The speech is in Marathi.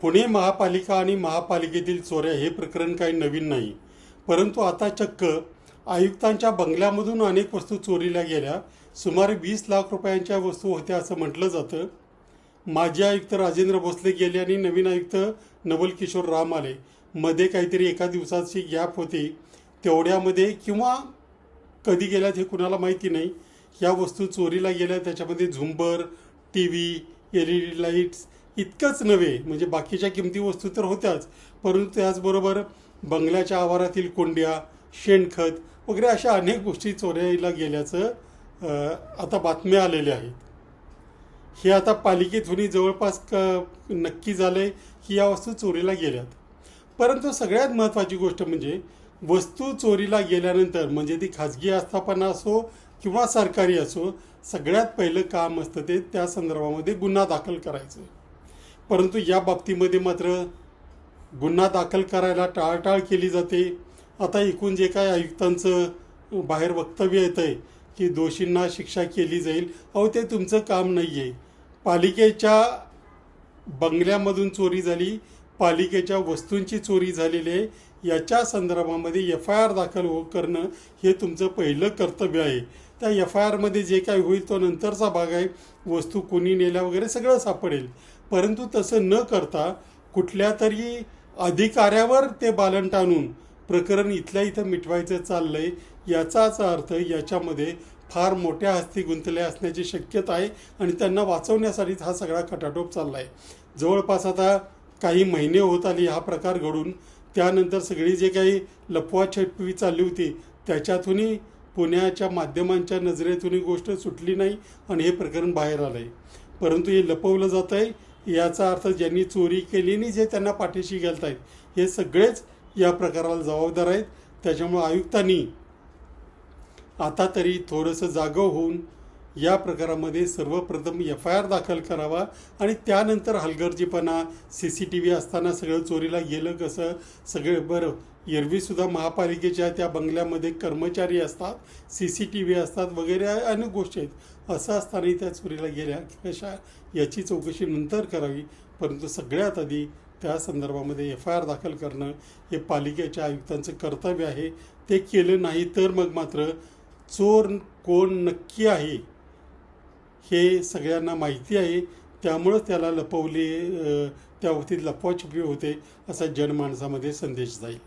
पुणे महापालिका आणि महापालिकेतील चोऱ्या हे प्रकरण काही नवीन नाही. परंतु आता चक्क आयुक्तांच्या बंगल्यामधून अनेक वस्तू चोरीला गेल्या. सुमारे वीस लाख रुपयांच्या वस्तू होत्या असं म्हटलं जातं. माजी आयुक्त राजेंद्र भोसले गेले आणि नवीन आयुक्त नवल किशोर राम आले. मध्ये काहीतरी एका दिवसाची गॅप होती. तेवढ्यामध्ये किंवा कधी गेल्यात हे कुणाला माहिती नाही. या वस्तू चोरीला गेल्या. त्याच्यामध्ये झुंबर T V L E D lights इतकंच नव्हे. म्हणजे बाकीच्या किमती वस्तू तर होत्याच. परंतु त्याचबरोबर बंगल्याच्या आवारातील कोंड्या शेणखत वगैरे अशा अनेक गोष्टी चोरीला गेल्याचं आता बातम्या आलेल्या आहेत. हे आता पालिकेतूनही जवळपास क नक्की झालं आहे की या वस्तू चोरीला गेल्यात. परंतु सगळ्यात महत्त्वाची गोष्ट म्हणजे वस्तू चोरीला गेल्यानंतर म्हणजे ती खाजगी आस्थापना असो किंवा सरकारी असो सगळ्यात पहिलं काम असतं ते त्या संदर्भामध्ये गुन्हा दाखल करायचं. परंतु या बाबतीमध्ये मात्र गुन्हा दाखल करायला टाळटाळ केली जाते. आता एकूण जे काय आयुक्तांचं बाहेर वक्तव्य येतं आहे की दोषींना शिक्षा केली जाईल अहो ते तुमचं काम नाही आहे पालिकेच्या बंगल्यामधून चोरी झाली पालिकेच्या वस्तूंची चोरी झालेली आहे. याच्या संदर्भामध्ये एफ आय आर दाखल हो करणं हे तुमचं पहिलं कर्तव्य आहे. त्या एफ आय आरमध्ये जे काही होईल तो नंतरचा भाग आहे. वस्तू कोणी नेल्या वगैरे सगळं सापडेल. परंतु तसं न करता कुठल्या तरी अधिकाऱ्यावर ते बालन टाणून प्रकरण इथल्या इथं मिटवायचं चाललंय याचाच अर्थ याच्यामध्ये फार मोठ्या हस्ती गुंतल्या असण्याची शक्यता आहे आणि त्यांना वाचवण्यासाठीच हा सगळा खटाटोप चालला आहे जवळपास आता काही महिने होत आली हा प्रकार घडून त्यानंतर सगळी जे काही लपवाछपवी चालली होती त्याच्यातूनही पुण्याच्या माध्यमांच्या नजरेतूनही गोष्ट सुटली नाही आणि हे प्रकरण बाहेर आलं आहे परंतु हे लपवलं जात आहे याचा अर्थ ज्यांनी चोरी केली आणि जे त्यांना पाठीशी घालत आहेत हे सगळेच या प्रकाराला जबाबदार आहेत. त्याच्यामुळे आयुक्तांनी आता तरी थोडंसं जागं होऊन या प्रकारामध्ये सर्वप्रथम एफ आय आर दाखल करावा आणि त्यानंतर हलगर्जीपणा सी सी टी व्ही असताना सगळं चोरीला गेलं कसं? सगळं बरं एरवीसुद्धा महापालिकेच्या त्या बंगल्यामध्ये कर्मचारी असतात सी सी टी व्ही असतात वगैरे अनेक गोष्टी आहेत. असं असतानाही त्या चोरीला गेल्या कशा? याची चौकशी नंतर करावी. परंतु सगळ्यात आधी त्या संदर्भामध्ये एफ आय आर दाखल करणं हे पालिकेच्या आयुक्तांचं कर्तव्य आहे. ते केलं नाही तर मग मात्र चोर कोण नक्की आहे? हे सगळ्यांना माहिती आहे. त्यामुळं त्याला लपवले त्या बाबतीत लपवाछपवी होते असा जनमानसामध्ये संदेश जाईल.